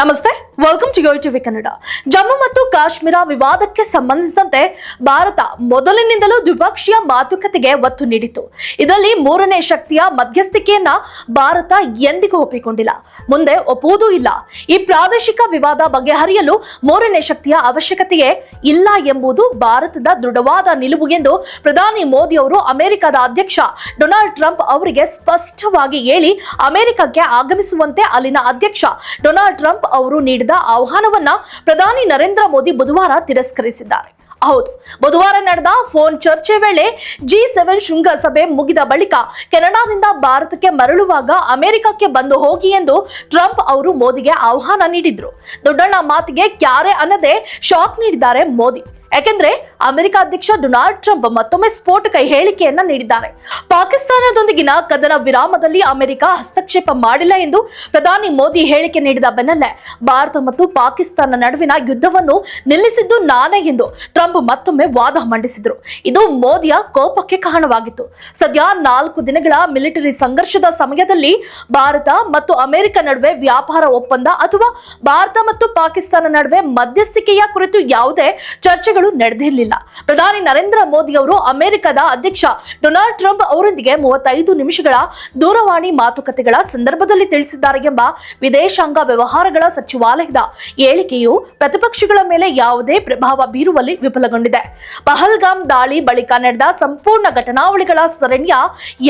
ನಮಸ್ತೆ welcome to TV Kannada. Jammu ಮತ್ತು ಕಾಶ್ಮೀರ ವಿವಾದಕ್ಕೆ ಸಂಬಂಧಿಸಿದಂತೆ ಭಾರತ ಮೊದಲಿನಿಂದಲೂ ದ್ವಿಪಕ್ಷೀಯ ಮಾತುಕತೆಗೆ ಒತ್ತು ನೀಡಿತು ಇದರಲ್ಲಿ ಮೂರನೇ ಶಕ್ತಿಯ ಮಧ್ಯಸ್ಥಿಕೆಯನ್ನ ಭಾರತ ಎಂದಿಗೂ ಒಪ್ಪಿಕೊಂಡಿಲ್ಲ. ಮುಂದೆ ಒಪ್ಪುವುದೂ ಇಲ್ಲ. ಈ ಪ್ರಾದೇಶಿಕ ವಿವಾದ ಬಗೆಹರಿಯಲು ಮೂರನೇ ಶಕ್ತಿಯ ಅವಶ್ಯಕತೆಯೇ ಇಲ್ಲ ಎಂಬುದು ಭಾರತದ ದೃಢವಾದ ನಿಲುವು ಎಂದು ಪ್ರಧಾನಿ ಮೋದಿ ಅವರು ಅಮೆರಿಕದ ಅಧ್ಯಕ್ಷ ಡೊನಾಲ್ಡ್ ಟ್ರಂಪ್ ಅವರಿಗೆ ಸ್ಪಷ್ಟವಾಗಿ ಹೇಳಿ, ಅಮೆರಿಕಕ್ಕೆ ಆಗಮಿಸುವಂತೆ ಅಲ್ಲಿನ ಅಧ್ಯಕ್ಷ ಡೊನಾಲ್ಡ್ ಟ್ರಂಪ್ ಅವರು ನೀಡಿದ ಆಹ್ವಾನವನ್ನ ಪ್ರಧಾನಿ ನರೇಂದ್ರ ಮೋದಿ ಬುಧವಾರ ತಿರಸ್ಕರಿಸಿದ್ದಾರೆ. ಹೌದು, ಬುಧವಾರ ನಡೆದ ಫೋನ್ ಚರ್ಚೆ ವೇಳೆ ಜಿ ಸೆವೆನ್ ಶೃಂಗಸಭೆ ಮುಗಿದ ಬಳಿಕ ಕೆನಡಾದಿಂದ ಭಾರತಕ್ಕೆ ಮರಳುವಾಗ ಅಮೆರಿಕಕ್ಕೆ ಬಂದು ಹೋಗಿ ಎಂದು ಟ್ರಂಪ್ ಅವರು ಮೋದಿಗೆ ಆಹ್ವಾನ ನೀಡಿದ್ರು. ದೊಡ್ಡಣ್ಣ ಮಾತಿಗೆ ಕ್ಯಾರೆ ಅನ್ನದೆ ಶಾಕ್ ನೀಡಿದ್ದಾರೆ ಮೋದಿ. ಯಾಕೆಂದ್ರೆ ಅಮೆರಿಕ ಅಧ್ಯಕ್ಷ ಡೊನಾಲ್ಡ್ ಟ್ರಂಪ್ ಮತ್ತೊಮ್ಮೆ ಸ್ಫೋಟಕ ಹೇಳಿಕೆಯನ್ನ ನೀಡಿದ್ದಾರೆ. ಪಾಕಿಸ್ತಾನದೊಂದಿಗಿನ ಕದನ ವಿರಾಮದಲ್ಲಿ ಅಮೆರಿಕ ಹಸ್ತಕ್ಷೇಪ ಮಾಡಿಲ್ಲ ಎಂದು ಪ್ರಧಾನಿ ಮೋದಿ ಹೇಳಿಕೆ ನೀಡಿದ ಬೆನ್ನಲ್ಲೇ ಭಾರತ ಮತ್ತು ಪಾಕಿಸ್ತಾನ ನಡುವಿನ ಯುದ್ಧವನ್ನು ನಿಲ್ಲಿಸಿದ್ದು ನಾನೇ ಎಂದು ಟ್ರಂಪ್ ಮತ್ತೊಮ್ಮೆ ವಾದ ಮಂಡಿಸಿದ್ರು. ಇದು ಮೋದಿಯ ಕೋಪಕ್ಕೆ ಕಾರಣವಾಗಿತ್ತು. ಸದ್ಯ ನಾಲ್ಕು ದಿನಗಳ ಮಿಲಿಟರಿ ಸಂಘರ್ಷದ ಸಮಯದಲ್ಲಿ ಭಾರತ ಮತ್ತು ಅಮೆರಿಕ ನಡುವೆ ವ್ಯಾಪಾರ ಒಪ್ಪಂದ ಅಥವಾ ಭಾರತ ಮತ್ತು ಪಾಕಿಸ್ತಾನ ನಡುವೆ ಮಧ್ಯಸ್ಥಿಕೆಯ ಕುರಿತು ಯಾವುದೇ ಚರ್ಚೆಗಳು ನಡೆದಿರಲಿಲ್ಲ. ಪ್ರಧಾನಿ ನರೇಂದ್ರ ಮೋದಿ ಅವರು ಅಮೆರಿಕದ ಅಧ್ಯಕ್ಷ ಡೊನಾಲ್ಡ್ ಟ್ರಂಪ್ ಅವರೊಂದಿಗೆ ಮೂವತ್ತೈದು ನಿಮಿಷಗಳ ದೂರವಾಣಿ ಮಾತುಕತೆಗಳ ಸಂದರ್ಭದಲ್ಲಿ ತಿಳಿಸಿದ್ದಾರೆ ಎಂಬ ವಿದೇಶಾಂಗ ವ್ಯವಹಾರಗಳ ಸಚಿವಾಲಯದ ಹೇಳಿಕೆಯು ಪ್ರತಿಪಕ್ಷಗಳ ಮೇಲೆ ಯಾವುದೇ ಪ್ರಭಾವ ಬೀರುವಲ್ಲಿ ವಿಫಲಗೊಂಡಿದೆ. ಪಹಲ್ಗಾಮ್ ದಾಳಿ ಬಳಿಕ ನಡೆದ ಸಂಪೂರ್ಣ ಘಟನಾವಳಿಗಳ ಸರಣಿಯ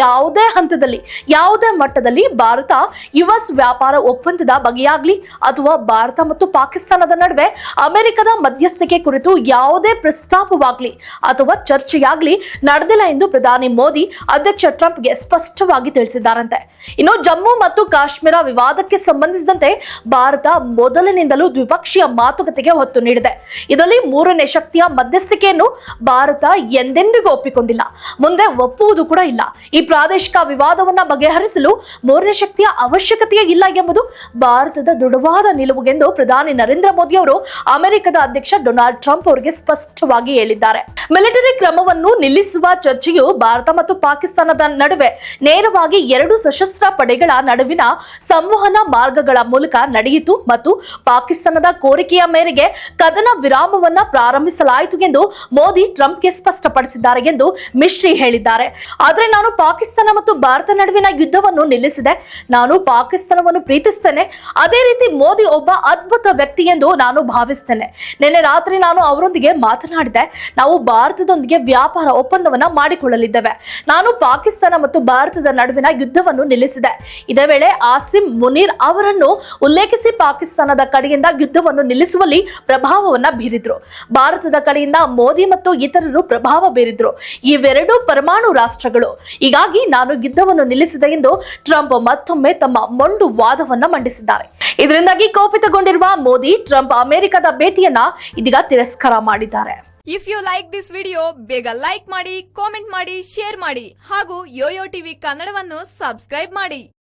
ಯಾವುದೇ ಹಂತದಲ್ಲಿ, ಯಾವುದೇ ಮಟ್ಟದಲ್ಲಿ ಭಾರತ, ಯುಎಸ್ ವ್ಯಾಪಾರ ಒಪ್ಪಂದದ ಬಗೆಯಾಗ್ಲಿ ಅಥವಾ ಭಾರತ ಮತ್ತು ಪಾಕಿಸ್ತಾನದ ನಡುವೆ ಅಮೆರಿಕದ ಮಧ್ಯಸ್ಥಿಕೆ ಕುರಿತು ಯಾವುದೇ ಪ್ರಸ್ತಾಪವಾಗ್ಲಿ ಅಥವಾ ಚರ್ಚೆಯಾಗಲಿ ನಡೆದಿಲ್ಲ ಎಂದು ಪ್ರಧಾನಿ ಮೋದಿ ಅಧ್ಯಕ್ಷ ಟ್ರಂಪ್ಗೆ ಸ್ಪಷ್ಟವಾಗಿ ತಿಳಿಸಿದ್ದಾರಂತೆ. ಇನ್ನು ಜಮ್ಮು ಮತ್ತು ಕಾಶ್ಮೀರ ವಿವಾದಕ್ಕೆ ಸಂಬಂಧಿಸಿದಂತೆ ಭಾರತ ಮೊದಲಿನಿಂದಲೂ ದ್ವಿಪಕ್ಷೀಯ ಮಾತುಕತೆಗೆ ಒತ್ತು ನೀಡಿದೆ. ಇದರಲ್ಲಿ ಮೂರನೇ ಶಕ್ತಿಯ ಮಧ್ಯಸ್ಥಿಕೆಯನ್ನು ಭಾರತ ಎಂದೆಂದಿಗೂ ಒಪ್ಪಿಕೊಂಡಿಲ್ಲ. ಮುಂದೆ ಒಪ್ಪುವುದು ಕೂಡ ಇಲ್ಲ. ಈ ಪ್ರಾದೇಶಿಕ ವಿವಾದವನ್ನ ಬಗೆಹರಿಸಲು ಮೂರನೇ ಶಕ್ತಿಯ ಅವಶ್ಯಕತೆಯೇ ಇಲ್ಲ ಎಂಬುದು ಭಾರತದ ದೃಢವಾದ ನಿಲುವು ಎಂದು ಪ್ರಧಾನಿ ನರೇಂದ್ರ ಮೋದಿ ಅವರು ಅಮೆರಿಕದ ಅಧ್ಯಕ್ಷ ಡೊನಾಲ್ಡ್ ಟ್ರಂಪ್ ಅವರಿಗೆ ಸ್ಪಷ್ಟವಾಗಿ ಹೇಳಿದ್ದಾರೆ. ಮಿಲಿಟರಿ ಕ್ರಮವನ್ನು ನಿಲ್ಲಿಸುವ ಚರ್ಚೆಯು ಭಾರತ ಮತ್ತು ಪಾಕಿಸ್ತಾನದ ನಡುವೆ ನೇರವಾಗಿ ಎರಡು ಸಶಸ್ತ್ರ ಪಡೆಗಳ ನಡುವಿನ ಸಂವಹನ ಮಾರ್ಗಗಳ ಮೂಲಕ ನಡೆಯಿತು ಮತ್ತು ಪಾಕಿಸ್ತಾನದ ಕೋರಿಕೆಯ ಮೇರೆಗೆ ಕದನ ವಿರಾಮವನ್ನ ಪ್ರಾರಂಭಿಸಲಾಯಿತು ಎಂದು ಮೋದಿ ಟ್ರಂಪ್ಗೆ ಸ್ಪಷ್ಟಪಡಿಸಿದ್ದಾರೆ ಎಂದು ಮಿಶ್ರಿ ಹೇಳಿದ್ದಾರೆ. ಆದರೆ ನಾನು ಪಾಕಿಸ್ತಾನ ಮತ್ತು ಭಾರತ ನಡುವಿನ ಯುದ್ಧವನ್ನು ನಿಲ್ಲಿಸಿದೆ. ನಾನು ಪಾಕಿಸ್ತಾನವನ್ನು ಪ್ರೀತಿಸ್ತೇನೆ. ಅದೇ ರೀತಿ ಮೋದಿ ಒಬ್ಬ ಅದ್ಭುತ ವ್ಯಕ್ತಿ ಎಂದು ನಾನು ಭಾವಿಸ್ತೇನೆ. ನಿನ್ನೆ ರಾತ್ರಿ ನಾನು ಅವರೊಂದಿಗೆ ಮಾತನಾಡಿದೆ. ನಾವು ಭಾರತದೊಂದಿಗೆ ವ್ಯಾಪಾರ ಒಪ್ಪಂದವನ್ನ ಮಾಡಿಕೊಳ್ಳಲಿದ್ದೇವೆ. ನಾನು ಪಾಕಿಸ್ತಾನ ಮತ್ತು ಭಾರತದ ನಡುವಿನ ಯುದ್ಧವನ್ನು ನಿಲ್ಲಿಸಿದೆ. ಇದೇ ವೇಳೆ ಆಸಿಮ್ ಮುನೀರ್ ಅವರನ್ನು ಉಲ್ಲೇಖಿಸಿ ಪಾಕಿಸ್ತಾನದ ಕಡೆಯಿಂದ ಯುದ್ಧವನ್ನು ನಿಲ್ಲಿಸುವಲ್ಲಿ ಪ್ರಭಾವವನ್ನ ಬೀರಿದ್ರು. ಭಾರತದ ಕಡೆಯಿಂದ ಮೋದಿ ಮತ್ತು ಇತರರು ಪ್ರಭಾವ ಬೀರಿದ್ರು. ಇವೆರಡೂ ಪರಮಾಣು ರಾಷ್ಟ್ರಗಳು. ಹೀಗಾಗಿ ನಾನು ಯುದ್ಧವನ್ನು ನಿಲ್ಲಿಸಿದೆ ಎಂದು ಟ್ರಂಪ್ ಮತ್ತೊಮ್ಮೆ ತಮ್ಮ ಮೊಂಡು ವಾದವನ್ನ ಮಂಡಿಸಿದ್ದಾರೆ. ಇದರಿಂದಾಗಿ ಕೋಪಿತಗೊಂಡಿರುವ ಮೋದಿ, ಟ್ರಂಪ್ ಅಮೆರಿಕದ ಭೇಟಿಯನ್ನ ಇದೀಗ ತಿರಸ್ಕಾರ ಮಾಡಿದ್ದಾರೆ. If you like this video ಬೇಗ ಲೈಕ್ ಮಾಡಿ ಕಾಮೆಂಟ್ ಮಾಡಿ ಶೇರ್ ಮಾಡಿ ಹಾಗೂ ಯೋಯೋ ಟಿವಿ ಕನ್ನಡವನ್ನು ಸಬ್ಸ್ಕ್ರೈಬ್ ಮಾಡಿ.